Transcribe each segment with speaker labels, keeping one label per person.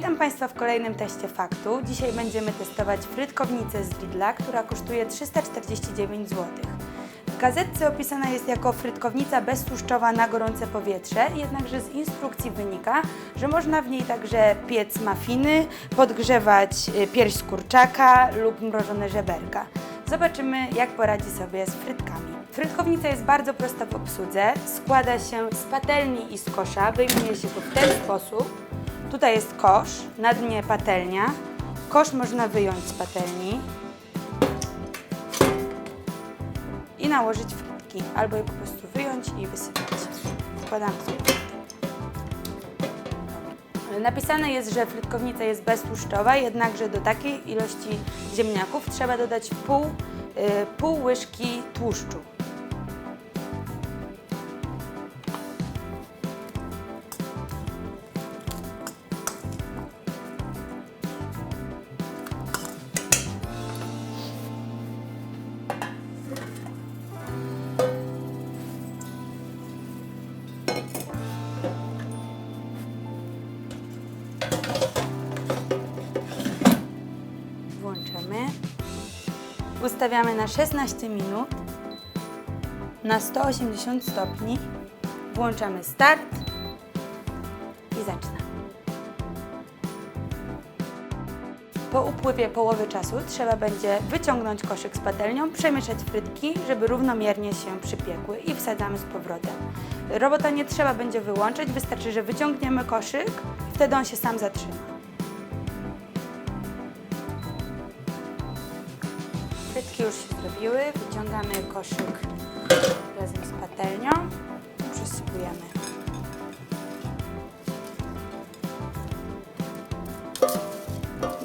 Speaker 1: Witam Państwa w kolejnym teście faktu. Dzisiaj będziemy testować frytkownicę z Lidla, która kosztuje 349 zł. W gazetce opisana jest jako frytkownica beztłuszczowa na gorące powietrze, jednakże z instrukcji wynika, że można w niej także piec mafiny, podgrzewać y, pierś z kurczaka lub mrożone żeberka. Zobaczymy, jak poradzi sobie z frytkami. Frytkownica jest bardzo prosta w obsłudze. Składa się z patelni i z kosza. Wyjmuje się go w ten sposób. Tutaj jest kosz, na dnie patelnia. Kosz można wyjąć z patelni i nałożyć frytki, albo je po prostu wyjąć i wysypać. Wkładam. Napisane jest, że frytkownica jest beztłuszczowa, jednakże do takiej ilości ziemniaków trzeba dodać pół, y, pół łyżki tłuszczu. Ustawiamy na 16 minut na 180 stopni. Włączamy start i zaczynamy. Po upływie połowy czasu trzeba będzie wyciągnąć koszyk z patelnią, przemieszać frytki, żeby równomiernie się przypiekły i wsadzamy z powrotem. Robota nie trzeba będzie wyłączyć, wystarczy, że wyciągniemy koszyk wtedy on się sam zatrzyma. Już się zrobiły, wyciągamy koszyk razem z patelnią i przesypujemy.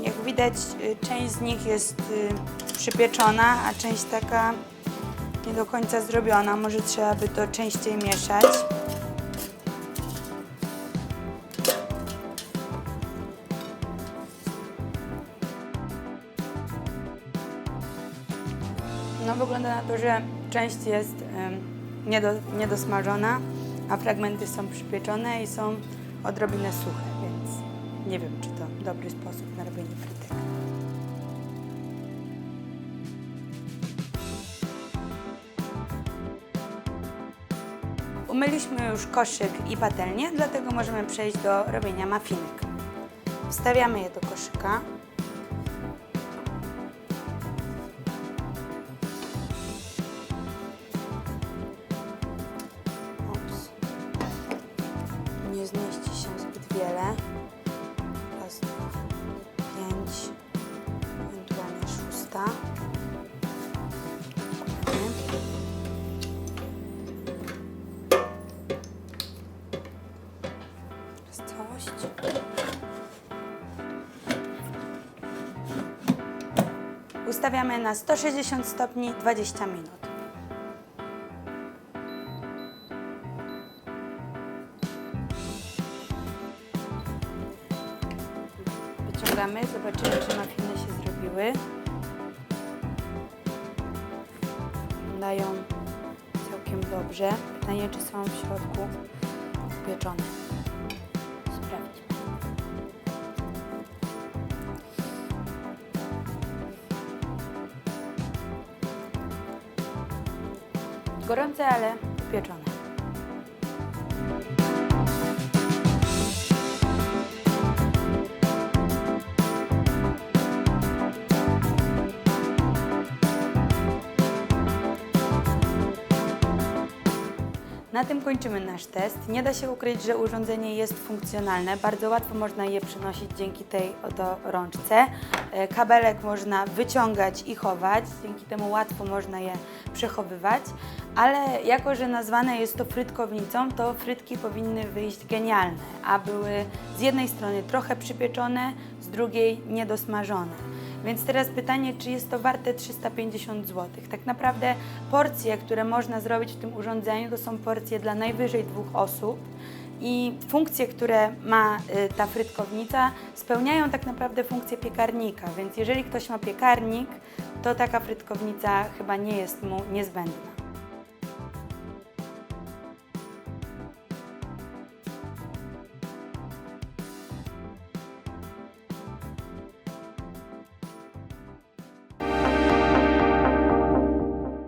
Speaker 1: Jak widać, y, część z nich jest y, przypieczona, a część taka nie do końca zrobiona. Może trzeba by to częściej mieszać. No wygląda na to, że część jest niedo, niedosmażona, a fragmenty są przypieczone i są odrobinę suche, więc nie wiem, czy to dobry sposób na robienie frytek. Umyliśmy już koszyk i patelnię, dlatego możemy przejść do robienia mafinek. Wstawiamy je do koszyka. Nie zmieści się zbyt wiele. Raz, pięć, ewentualnie szósta. Całość. Ustawiamy na 160 stopni 20 minut. Wyciągamy, zobaczymy, czy mafiny się zrobiły. Wyglądają całkiem dobrze. Pytanie, czy są w środku upieczone. Sprawdźmy. Gorące, ale upieczone. Na tym kończymy nasz test. Nie da się ukryć, że urządzenie jest funkcjonalne. Bardzo łatwo można je przynosić dzięki tej oto rączce. E, Kabelek można wyciągać i chować, dzięki temu łatwo można je przechowywać. Ale jako, że nazwane jest to frytkownicą, to frytki powinny wyjść genialne, a były z jednej strony trochę przypieczone, z drugiej niedosmażone. Więc teraz pytanie, czy jest to warte 350 zł? Tak naprawdę porcje, które można zrobić w tym urządzeniu, to są porcje dla najwyżej dwóch osób. I funkcje, które ma y, ta frytkownica, spełniają tak naprawdę funkcję piekarnika. Więc jeżeli ktoś ma piekarnik, to taka frytkownica chyba nie jest mu niezbędna.